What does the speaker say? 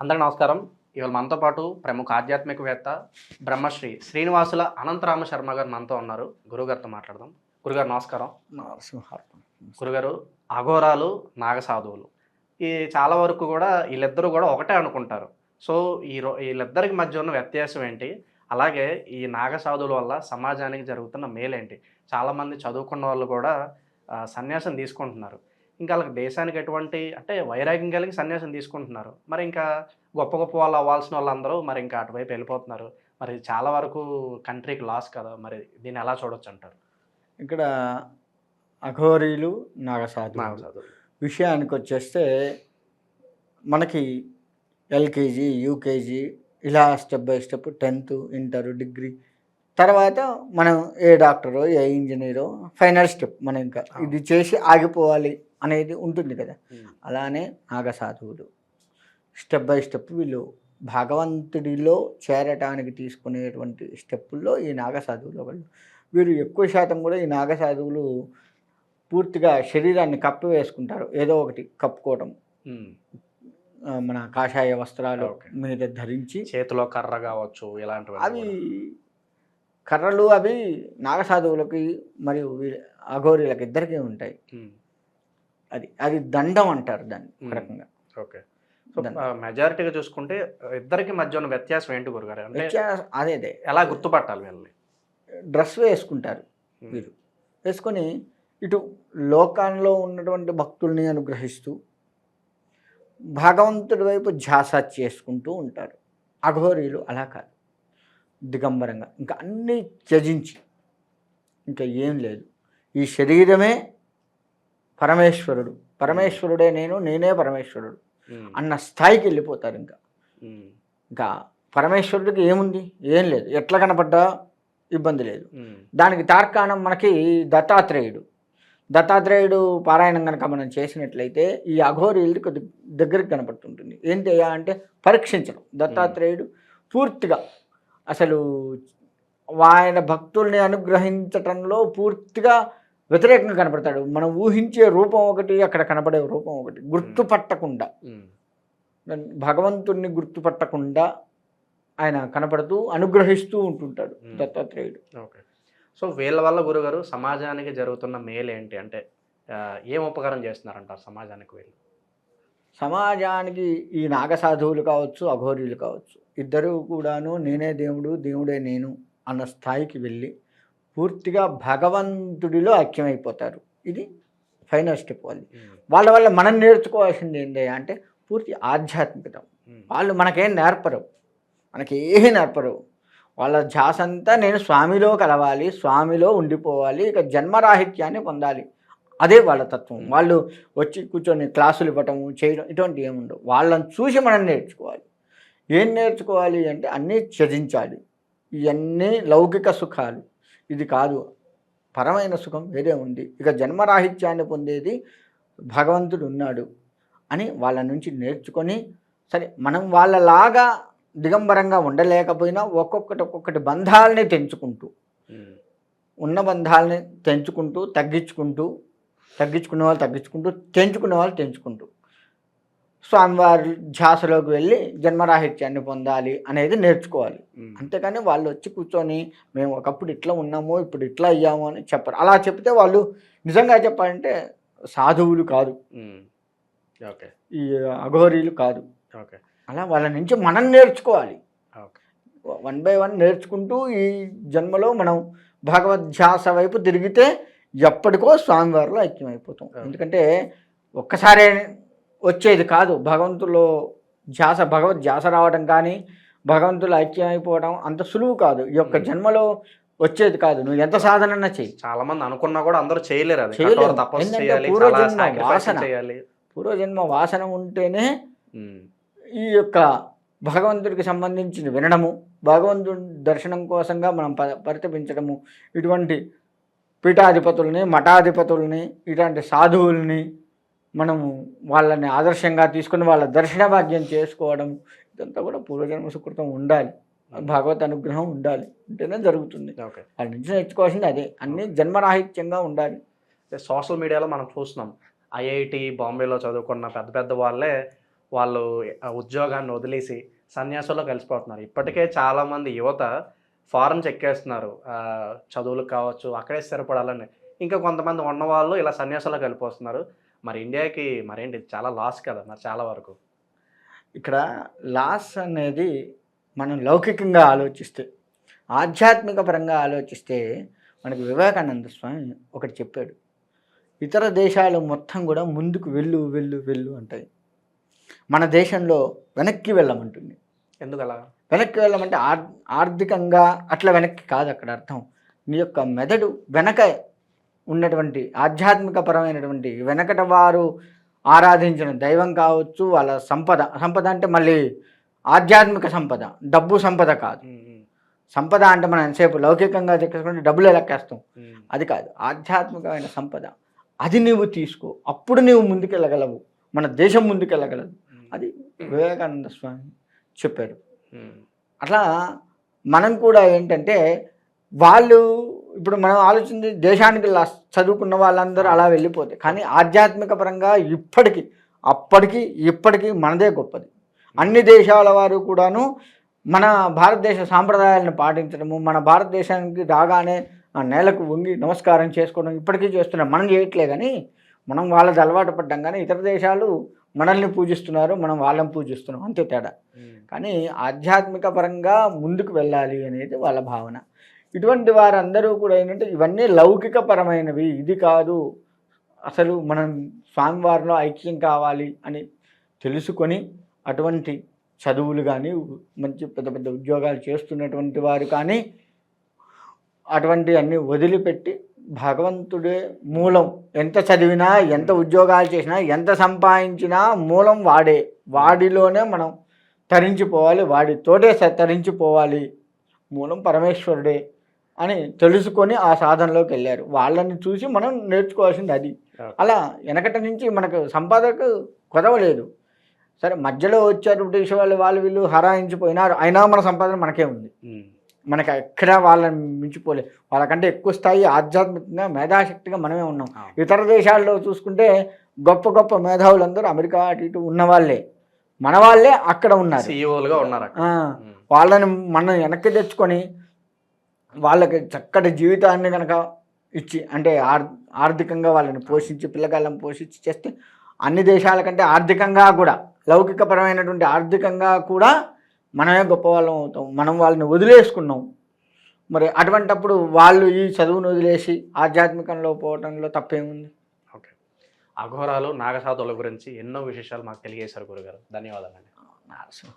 అందరికీ నమస్కారం. ఇవాళ మనతో పాటు ప్రముఖ ఆధ్యాత్మికవేత్త బ్రహ్మశ్రీ శ్రీనివాసుల అనంతరామ శర్మ గారు మనతో ఉన్నారు. గురుగారితో మాట్లాడదాం. గురుగారు నమస్కారం. నరసింహార్పణ గురుగారు అఘోరాలు నాగసాధువులు. ఈ చాలా వరకు కూడా వీళ్ళిద్దరూ కూడా ఒకటే అనుకుంటారు. సో ఈ వీళ్ళిద్దరికి మధ్య ఉన్న వ్యత్యాసం ఏంటి? అలాగే ఈ నాగసాధువుల వల్ల సమాజానికి జరుగుతున్న మేలేంటి? చాలామంది చదువుకున్న వాళ్ళు కూడా సన్యాసం తీసుకుంటున్నారు. ఇంకా వాళ్ళకి దేశానికి ఎటువంటి అంటే వైరాగ్యం కలిగి సన్యాసం తీసుకుంటున్నారు. మరి ఇంకా గొప్ప గొప్ప వాళ్ళు అవ్వాల్సిన వాళ్ళందరూ మరి ఇంకా అటువైపు వెళ్ళిపోతున్నారు. మరి చాలా వరకు కంట్రీకి లాస్ కదా మరి దీన్ని ఎలా చూడొచ్చు అంటారు? ఇక్కడ అఘోరీలు నాగసాధు విషయానికి వచ్చేస్తే మనకి L K G U K G ఇలా step by step tenth inter degree తర్వాత మనం ఏ డాక్టరో ఏ ఇంజనీరో ఫైనల్ స్టెప్ మనం ఇంకా ఇది చేసి ఆగిపోవాలి. అనేది ఉంటుంది కదా. అలానే నాగసాధువులు. స్టెప్ బై స్టెప్ వీళ్ళు భగవంతుడిలో చేరటానికి తీసుకునేటువంటి స్టెప్పుల్లో ఈ నాగసాధువులు ఒకళ్ళు. వీరు ఎక్కువ శాతం కూడా ఈ నాగసాధువులు పూర్తిగా శరీరాన్ని కప్పి వేసుకుంటారు. ఏదో ఒకటి కప్పుకోవటం. మన కాషాయ వస్త్రాలు. మీద ధరించి చేతిలో కర్ర కావచ్చు ఇలాంటివి అవి కర్రలు అవి నాగసాధువులకి మరియు అఘోరీలకి ఇద్దరికీ ఉంటాయి. అది అది దండం అంటారు దాన్ని ఒక. రకంగా. ఓకే. మెజారిటీగా చూసుకుంటే ఇద్దరికి మధ్య ఉన్న వ్యత్యాసం ఏంటి గురుగారు? వ్యత్యాస- అదే అదే. ఎలా గుర్తుపట్టాలి వీళ్ళని? డ్రెస్ వేసుకుంటారు. వీరు. వేసుకొని ఇటు లోకంలో ఉన్నటువంటి భక్తుల్ని అనుగ్రహిస్తూ భగవంతుడి వైపు ఝాస చేసుకుంటూ ఉంటారు. అఘోరీలు అలా కాదు. దిగంబరంగా. ఇంకా అన్నీ త్యజించి. ఇంకా ఏం లేదు. ఈ శరీరమే పరమేశ్వరుడు. పరమేశ్వరుడే నేను నేనే పరమేశ్వరుడు. అన్న స్థాయికి వెళ్ళిపోతారు ఇంకా. ఇంకా పరమేశ్వరుడికి ఏముంది? ఏం లేదు. ఎట్లా కనపడ్డా? ఇబ్బంది లేదు. దానికి తార్కాణం మనకి దత్తాత్రేయుడు. దత్తాత్రేయుడు పారాయణం కనుక మనం చేసినట్లయితే ఈ అఘోరీలది కొద్ది దగ్గరికి కనపడుతుంటుంది. ఏంటయ్యా అంటే పరీక్షించడం. దత్తాత్రేయుడు పూర్తిగా అసలు ఆయన భక్తుల్ని అనుగ్రహించటంలో పూర్తిగా వ్యతిరేకంగా కనపడతాడు. మనం ఊహించే రూపం ఒకటి అక్కడ కనపడే రూపం ఒకటి. గుర్తుపట్టకుండా. భగవంతుణ్ణి గుర్తుపట్టకుండా ఆయన కనపడుతూ అనుగ్రహిస్తూ ఉంటుంటాడు. దత్తాత్రేయుడు. ఓకే. సో వీళ్ళ వల్ల గురుగారు సమాజానికి జరుగుతున్న మేలు ఏంటి? అంటే ఏం ఉపకారం చేస్తున్నారంటారు సమాజానికి వీళ్ళు? సమాజానికి ఈ నాగసాధువులు కావచ్చు అఘోరీలు కావచ్చు ఇద్దరు కూడాను నేనే దేవుడు దేవుడే నేను అన్న స్థాయికి వెళ్ళి పూర్తిగా భగవంతుడిలో ఐక్యమైపోతారు. ఇది ఫైనల్ స్టెప్ వాళ్ళు. వాళ్ళ వల్ల మనం నేర్చుకోవాల్సింది ఏంటి అంటే పూర్తి ఆధ్యాత్మికత. వాళ్ళు మనకేం నేర్పరు. మనకి ఏమీ నేర్పరు. వాళ్ళ ధ్యాస అంతా నేను స్వామిలో కలవాలి స్వామిలో ఉండిపోవాలి ఇక జన్మరాహిత్యాన్ని పొందాలి. అదే వాళ్ళ తత్వం. వాళ్ళు వచ్చి కూర్చొని క్లాసులు ఇవ్వటము చేయడం ఇటువంటి ఏముండవు వాళ్ళని చూసి మనం నేర్చుకోవాలి. ఏం నేర్చుకోవాలి అంటే అన్నీ త్యజించాలి. ఇవన్నీ లౌకిక సుఖాలు. ఇది కాదు పరమైన సుఖం వేరే ఉంది ఇక జన్మరాహిత్యాన్ని పొందేది భగవంతుడు ఉన్నాడు అని వాళ్ళ నుంచి నేర్చుకొని సరే మనం వాళ్ళలాగా దిగంబరంగా ఉండలేకపోయినా ఒక్కొక్కటి ఒక్కొక్కటి బంధాలని తెంచుకుంటూ. ఉన్న బంధాలని తెంచుకుంటూ తగ్గించుకుంటూ తగ్గించుకునే వాళ్ళు తగ్గించుకుంటూ తెంచుకునే వాళ్ళు తెంచుకుంటూ స్వామివారి ధ్యాసలోకి వెళ్ళి జన్మరాహిత్యాన్ని పొందాలి అనేది నేర్చుకోవాలి. అంతేకాని వాళ్ళు వచ్చి కూర్చొని మేము ఒకప్పుడు ఇట్లా ఉన్నాము ఇప్పుడు ఇట్లా అయ్యాము అని చెప్పరు. అలా చెప్తే వాళ్ళు నిజంగా చెప్పాలంటే సాధువులు కాదు. ఓకే. ఈ అఘోరీలు కాదు ఓకే. అలా వాళ్ళ నుంచి మనం నేర్చుకోవాలి. ఓకే. వన్ బై వన్ నేర్చుకుంటూ ఈ జన్మలో మనం భగవద్ధ్యాస వైపు తిరిగితే ఎప్పటికో స్వామివారిలో ఐక్యమైపోతాం. అవును. ఎందుకంటే ఒక్కసారే వచ్చేది కాదు. భగవంతులో ధ్యాస భగవద్ ధ్యాస రావడం కానీ భగవంతులు ఐక్యమైపోవడం అంత సులువు కాదు. ఈ యొక్క. జన్మలో వచ్చేది కాదు. నువ్వు ఎంత సాధనన్నా చెయ్యి. చాలా మంది అనుకున్నా కూడా అందరూ చేయలేరు అది. పూర్వజన్మ వాసన. పూర్వజన్మ వాసన ఉంటేనే. ఈ యొక్క భగవంతుడికి సంబంధించిన వినడము భగవంతుడి దర్శనం కోసంగా మనం ప పరితపించడము ఇటువంటి పీఠాధిపతుల్ని మఠాధిపతుల్ని ఇటువంటి సాధువుల్ని మనము వాళ్ళని ఆదర్శంగా తీసుకుని వాళ్ళ దర్శన భాగ్యం చేసుకోవడం ఇదంతా కూడా పూర్వజన్మ సుకృతం ఉండాలి. భగవత్ అనుగ్రహం ఉండాలి. ఉంటేనే జరుగుతుంది. ఓకే. వాళ్ళ నుంచి నేర్చుకోవాల్సింది అదే. అన్ని జన్మరాహిత్యంగా ఉండాలి. సోషల్ మీడియాలో మనం చూస్తున్నాం. ఐఐటి బాంబేలో చదువుకున్న పెద్ద పెద్ద వాళ్ళే వాళ్ళు ఉద్యోగాన్ని వదిలేసి సన్యాసంలో కలిసిపోతున్నారు. ఇప్పటికే చాలామంది యువత ఫారెన్ చెక్కేస్తున్నారు. చదువులకు కావచ్చు అక్కడే స్థిరపడాలని. ఇంకా కొంతమంది ఉన్నవాళ్ళు ఇలా సన్యాసంలో కలిపిపోతున్నారు మరి ఇండియాకి మరేంటి? చాలా లాస్ కదా మరి చాలా వరకు. ఇక్కడ లాస్ అనేది మనం లౌకికంగా ఆలోచిస్తే ఆధ్యాత్మిక పరంగా ఆలోచిస్తే మనకి వివేకానంద స్వామి ఒకటి చెప్పాడు ఇతర దేశాలు మొత్తం కూడా ముందుకు వెళ్ళు వెళ్ళు వెళ్ళు అంటాయి. మన దేశంలో వెనక్కి వెళ్ళమంటుంది. ఎందుకు అలా వెనక్కి వెళ్ళమంటే ఆర్ ఆర్థికంగా అట్లా వెనక్కి కాదు అక్కడ అర్థం. నీ యొక్క మెదడు వెనక ఉన్నటువంటి ఆధ్యాత్మిక పరమైనటువంటి వెనకట వారు ఆరాధించిన దైవం కావచ్చు వాళ్ళ సంపద. సంపద అంటే మళ్ళీ ఆధ్యాత్మిక సంపద. డబ్బు సంపద కాదు. సంపద అంటే మనం ఎంతసేపు లౌకికంగా చెక్కేసుకుంటే డబ్బులు లెక్కేస్తాం అది కాదు. ఆధ్యాత్మికమైన సంపద. అది నీవు తీసుకో. అప్పుడు నీవు ముందుకెళ్ళగలవు. మన దేశం ముందుకెళ్ళగలదు. అది వివేకానంద స్వామి చెప్పాడు ఉమ్, అట్లా మనం కూడా ఏంటంటే వాళ్ళు ఇప్పుడు మనం ఆలోచించి దేశానికి చదువుకున్న వాళ్ళందరూ అలా వెళ్ళిపోతాయి కానీ ఆధ్యాత్మిక పరంగా ఇప్పటికీ అప్పటికి ఇప్పటికీ మనదే గొప్పది. అన్ని దేశాల వారు కూడాను మన భారతదేశ సాంప్రదాయాలను పాటించడము మన భారతదేశానికి రాగానే ఆ నేలకు వంగి నమస్కారం చేసుకోవడం ఇప్పటికీ చేస్తున్నాం మనం చేయట్లే కానీ మనం వాళ్ళది అలవాటు పడ్డాం కానీ ఇతర దేశాలు మనల్ని పూజిస్తున్నారు మనం వాళ్ళని పూజిస్తున్నాం అంతే తేడా. కానీ ఆధ్యాత్మిక పరంగా ముందుకు వెళ్ళాలి అనేది వాళ్ళ భావన. ఇటువంటి వారందరూ కూడా ఏంటంటే ఇవన్నీ లౌకిక పరమైనవి ఇది కాదు. అసలు మనం స్వామివారిలో ఐక్యం కావాలి అని తెలుసుకొని అటువంటి చదువులు కానీ మంచి పెద్ద పెద్ద ఉద్యోగాలు చేస్తున్నటువంటి వారు కానీ అటువంటి అన్నీ వదిలిపెట్టి భగవంతుడే మూలం. ఎంత చదివినా ఎంత ఉద్యోగాలు చేసినా ఎంత సంపాదించినా మూలం వాడే. వాడిలోనే మనం తరించిపోవాలి. వాడితోటే స- తరించిపోవాలి. మూలం పరమేశ్వరుడే. అని తెలుసుకొని ఆ సాధనలోకి వెళ్ళారు. వాళ్ళని చూసి మనం నేర్చుకోవాల్సింది అది. అలా వెనకటి నుంచి మనకు సంపాదకు కొదవలేదు సరే మధ్యలో వచ్చారు బ్రిటిష్ వాళ్ళు వాళ్ళు వీళ్ళు హరాయించిపోయినారు. అయినా మన సంపాదన మనకే ఉంది. మనకి ఎక్కడ వాళ్ళని మించిపోలే. వాళ్ళకంటే ఎక్కువ స్థాయి ఆధ్యాత్మికంగా మేధాశక్తిగా మనమే ఉన్నాం. ఇతర దేశాల్లో చూసుకుంటే గొప్ప గొప్ప మేధావులందరూ అమెరికా అటు ఇటు ఉన్న వాళ్ళే మన వాళ్ళే అక్కడ ఉన్నారు సీఈఓలుగా ఉన్నారు వాళ్ళని మనం వెనక్కి తెచ్చుకొని వాళ్ళకి చక్కటి జీవితాన్ని కనుక ఇచ్చి అంటే ఆర్ ఆర్థికంగా వాళ్ళని పోషించి పిల్లగాళ్ళని పోషించి చేస్తే అన్ని దేశాల కంటే ఆర్థికంగా కూడా లౌకికపరమైనటువంటి ఆర్థికంగా కూడా మనమే గొప్ప వాళ్ళం అవుతాం. మనం వాళ్ళని వదిలేసుకున్నాం. మరి అటువంటప్పుడు వాళ్ళు ఈ చదువును వదిలేసి ఆధ్యాత్మికంలో పోవటంలో తప్పేముంది? ఓకే. అఘోరాలు నాగసాధువుల గురించి ఎన్నో విశేషాలు మాకు తెలియజేశారు గురుగారు. ధన్యవాదాలండి. నరసింహ.